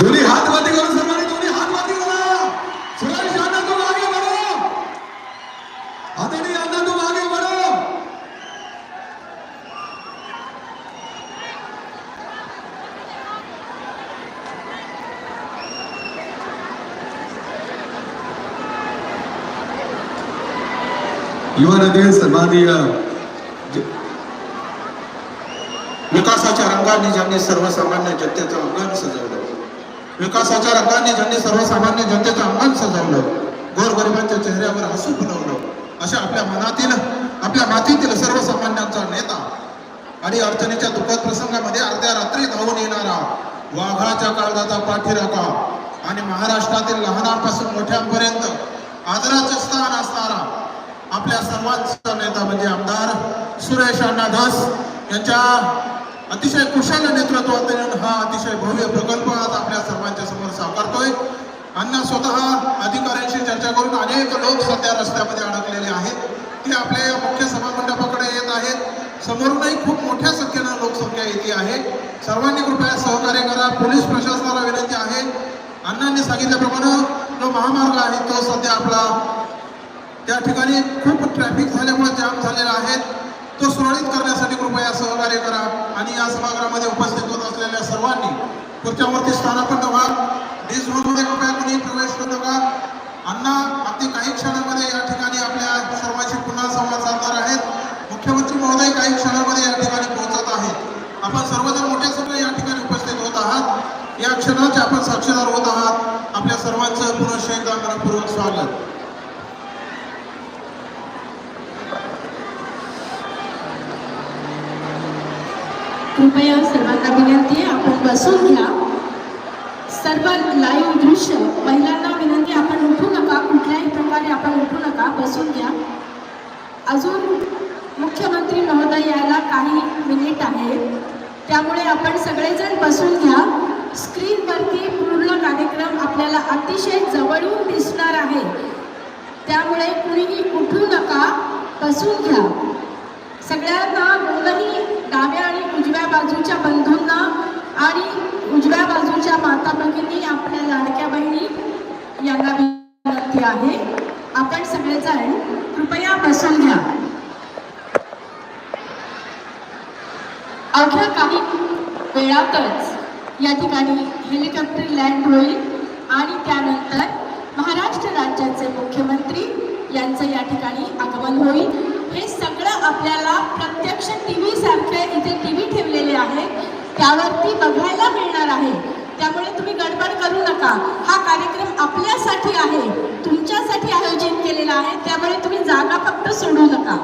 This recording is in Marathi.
दोन्ही हात वरती करून सर्वांनी दोन्ही हात वरती करा सुरेश यांना तू मागे बरो आदरणीय यांना तू मागे बरो युवा नदी सन्माननीय विकासाच्या रंगाने ज्यांनी सर्वसामान्य जनतेचं अंगण सजवलं. विकासाच्या रंगाने ज्यांनी सर्वसामान्य जनतेचं अंगण सजवलं गोरगरिबांच्या चेहऱ्यावर हसू फुलवलं अशा आपल्या मनातील आपल्या मातीतील सर्वसामान्यांचा नेता आणि अडचणीच्या दुःखद प्रसंगामध्ये अर्ध्या रात्री धावून येणारा वाघाच्या काळजाचा पाठीराखा आणि महाराष्ट्रातील लहानांपासून मोठ्यांपर्यंत आदराचं स्थान असणारा आपल्या सर्वांचा नेता म्हणजे आमदार सुरेश अण्णा धस यांच्या अतिशय कुशल नेतृत्वातून हा अतिशय भव्य प्रकल्प आज आपल्या सर्वांच्या समोर साकारतोय. अण्णा स्वतः अधिकाऱ्यांशी चर्चा करून अनेक लोक सध्या रस्त्यामध्ये अडकलेले आहेत. ते आपल्या या मुख्य सभामंडपाकडे येत आहेत. समोरूनही खूप मोठ्या संख्येनं लोकसंख्या येते आहे. सर्वांनी कृपया सहकार्य करा. पोलीस प्रशासनाला विनंती आहे. अण्णांनी सांगितल्याप्रमाणे जो महामार्ग आहे तो सध्या आपला त्या ठिकाणी खूप ट्रॅफिक झाल्यामुळे जाम झालेला आहे. तो सुरळीत करण्यासाठी कृपया सहकार्य करा आणि या सभागृहामध्ये उपस्थित होत असलेल्या सर्वांनी खुर्च्यावरती स्थानापन्न व्हा. डिसमध्ये कृपया कोणी प्रवेश करू नका. अण्णा अगदी काही क्षणामध्ये या ठिकाणी आपल्या सर्वांशी पुन्हा संवाद साधणार आहेत. मुख्यमंत्री महोदय काही क्षणामध्ये या ठिकाणी पोहोचत आहेत. आपण सर्वजण मोठ्या संख्येने या ठिकाणी उपस्थित होत आहात. या क्षणाचे आपण साक्षीदार होत आहात. आपल्या सर्वांचं पुनश्च एकदा मनपूर्वक स्वागत. कृपया सर्वांना विनंती आहे आपण बसून घ्या. सर्व लाईव्ह दृश्य महिलांना विनंती आपण उठू नका कुठल्याही प्रकारे आपण उठू नका बसून घ्या. अजून मुख्यमंत्री महोदय यायला काही मिनिट आहेत. त्यामुळे आपण सगळेजण बसून घ्या. स्क्रीनवरती पूर्ण कार्यक्रम आपल्याला अतिशय जवळून दिसणार आहे. त्यामुळे कुणीही उठू नका बसून घ्या. सगळ्यांना दोनही डाव्या आणि बाजूच्या बंधूंना आणि उजव्या बाजूच्या माता भगिनी आपल्या लाडक्या बहिणी यांना विनंती आहे. आपण सगळेजण कृपया बसून घ्या. अवघ्या काही वेळातच या ठिकाणी हेलिकॉप्टर लँड होईल आणि त्यानंतर महाराष्ट्र राज्याचे मुख्यमंत्री यांचं या ठिकाणी आगमन होईल. हे सगळं आपल्याला प्रत्यक्ष त्यावरती बघायला मिळणार आहे. त्यामुळे तुम्ही गडबड करू नका. हा कार्यक्रम आपल्यासाठी आहे तुमच्यासाठी आयोजित केलेला आहे त्यामुळे तुम्ही जागा फक्त सोडू नका.